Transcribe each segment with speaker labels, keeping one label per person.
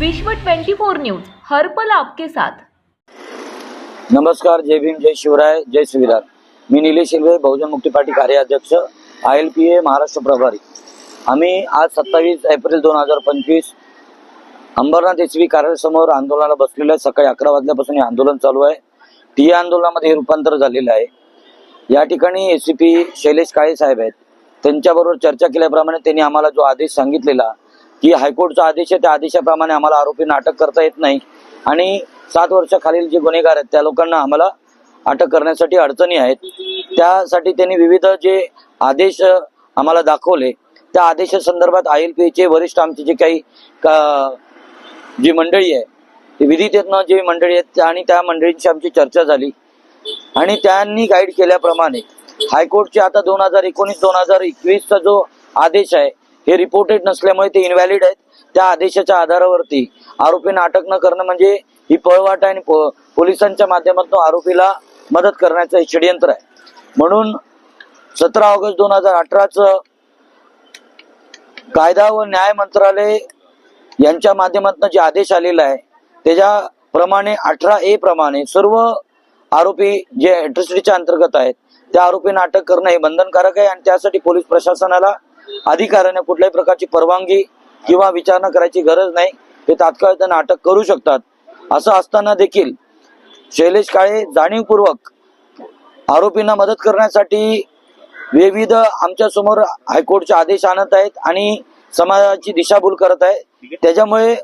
Speaker 1: विश्व 24 न्यूज हरपल आपके साथ
Speaker 2: नमस्कार जय भीम जय शिवराय जय सुविधार मी निलेश शिंदे बहुजन मुक्ती पार्टी कार्याध्यक्ष I L P A Maharashtra प्रभारी आम्ही आज सत्तावीस एप्रिल दोन हजार पंचवीस अंबरनाथ एस व्ही कार्यालयासमोर आंदोलनाला बसलेलं आहे सकाळी अकरा वाजल्यापासून हे आंदोलन चालू आहे टी आंदोलनामध्ये रूपांतर झालेलं आहे या ठिकाणी एसीपी शैलेश काळे साहेब आहेत त्यांच्याबरोबर चर्चा केल्याप्रमाणे त्यांनी आम्हाला जो आदेश सांगितलेला की हायकोर्टचा आदेश आहे त्या आदेशाप्रमाणे आम्हाला आरोपी अटक करता येत नाही आणि सात वर्षाखालील जे गुन्हेगार आहेत त्या लोकांना आम्हाला अटक करण्यासाठी अडचणी आहेत त्यासाठी त्यांनी विविध जे आदेश आम्हाला दाखवले त्या आदेशासंदर्भात आय एल पी चे वरिष्ठ आमचे जे काही जी मंडळी आहे विधितेतनं जी मंडळी आहेत आणि त्या मंडळींशी आमची चर्चा झाली आणि त्यांनी गाईड केल्याप्रमाणे हायकोर्टचे आता दोन हजार एकोणीस दोन हजार एकवीसचा जो आदेश आहे हे रिपोर्टेड नसल्यामुळे ते इनव्हॅलिड आहेत त्या आदेशाच्या आधारावरती आरोपींना अटक न करणं म्हणजे ही पळवाट आणि पोलिसांच्या माध्यमातून आरोपीला मदत करण्याचं षडयंत्र आहे म्हणून सतरा ऑगस्ट दोन हजार कायदा व न्याय मंत्रालय यांच्या माध्यमातून जे आदेश आलेला आहे त्याच्याप्रमाणे अठरा ए प्रमाणे सर्व आरोपी जे अट्रॉसिटीच्या अंतर्गत आहेत त्या आरोपींना अटक करणं हे बंधनकारक आहे आणि त्यासाठी पोलीस प्रशासनाला अधिकाऱ्याने कुठल्याही प्रकारची परवानगी किंवा विचारणा करायची गरज नाही ते तात्काळ त्यांना अटक करू शकतात असं असताना देखील शैलेश काळे जाणीवपूर्वक आरोपींना मदत करण्यासाठी विविध आमच्या समोर हायकोर्टचे आदेश आणत आहेत आणि समाजाची दिशाभूल करत आहे त्याच्यामुळे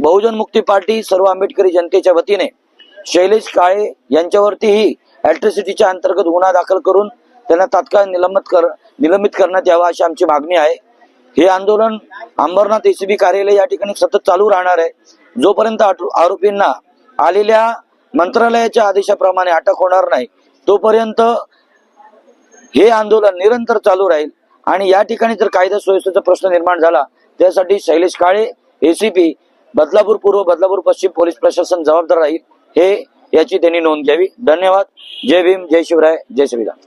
Speaker 2: बहुजन मुक्ती पार्टी सर्व आंबेडकरी जनतेच्या वतीने शैलेश काळे यांच्यावरतीही अॅट्रॉसिटीच्या अंतर्गत गुन्हा दाखल करून त्यांना तात्काळ निलंबित कर निलंबित करण्यात यावा अशी आमची मागणी आहे हे आंदोलन अंबरनाथ एसीबी कार्यालय या ठिकाणी सतत चालू राहणार आहे जोपर्यंत आरोपींना आलेल्या मंत्रालयाच्या आदेशाप्रमाणे अटक होणार नाही तोपर्यंत हे आंदोलन निरंतर चालू राहील आणि या ठिकाणी जर कायदा सुव्यवस्थेचा प्रश्न निर्माण झाला त्यासाठी शैलेश काळे एसीपी बदलापूर पूर्व बदलापूर पश्चिम पोलीस प्रशासन जबाबदार राहील हे याची त्यांनी नोंद घ्यावी धन्यवाद जय भीम जय शिवराय जय श्रीराम